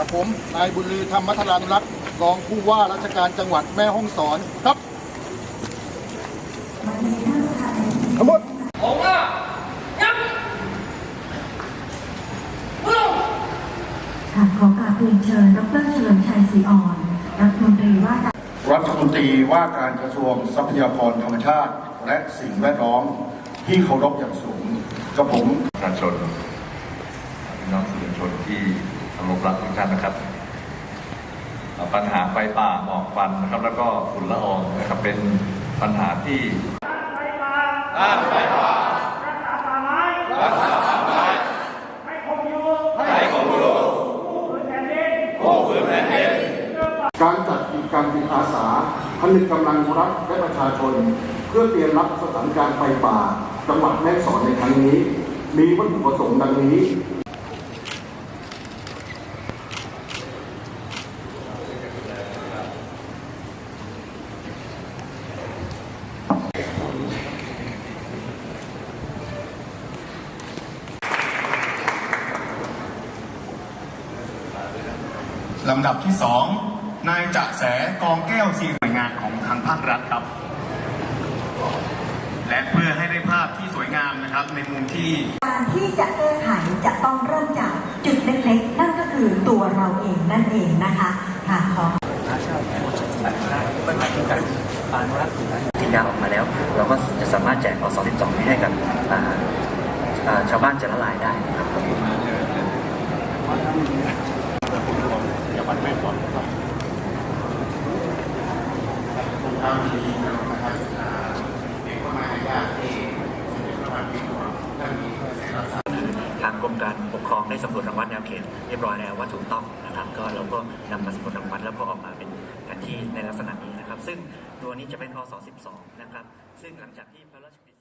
กับผมนายบุญลือธรรมมัทรานุรักษ์รองผู้ว่าราชการจังหวัดแม่ฮ่องสอนครับทั้งหมดค่ะขอกราบเรียนเชิญดรเฉลิมชัยศรีอ่อนรัฐมนตรีว่าการรัฐมนตรีว่าการกระทรวงทรัพยากรธรรมชาติ และสิ่งแวดล้อมที่เคารพอย่างสูงกับผมประชาชนพี่น้องสื่อมวลชนที่ เคารพรักทุกท่านนะครับ ปัญหาไฟป่าหมอกควันนะครับ แล้วก็ฝุ่นละอองนะครับเป็นปัญหาที่ต้านไฟป่ารักษาป่าไม้รจัดกิจกรรมจิตอาสาผนึกกำลังรัฐและประชาชน เพื่อเตรียมรับสถานการณ์ไฟป่า จังหวัดแม่สอนในครั้งนี้ มีวัตถุประสงค์ดังนี้ ลำดับที่สองนายจะแสกองแก้วสีหน่วยงานของทางภาครัฐครับ และเพื่อให้ได้ภาพที่สวยงามนะครับ ในมุมที่การที่จะแก้ไขจะต้องเริ่มจากจุดเล็กๆ นั่นก็คือตัวเราเองนั่นเองนะคะค่ะขอที่ยาออกมาแล้ว เราก็จะสามารถแจกอส12นี้ให้กับอ่าอ่าชาวบ้านจะละลายได้ นะครับทางกรมการปกครองได้สำรวจรางวัลแนวเขตเรียบร้อยแล้วว่าถูกต้องนะครับ ก็เราก็นำมาสำรวจรางวัลแล้วก็ออกมาเป็นแผนที่ในลักษณะนี้นะครับ ซึ่งตัวนี้จะเป็นอส12 นะครับ ซึ่งหลังจากที่พระราชกฤษ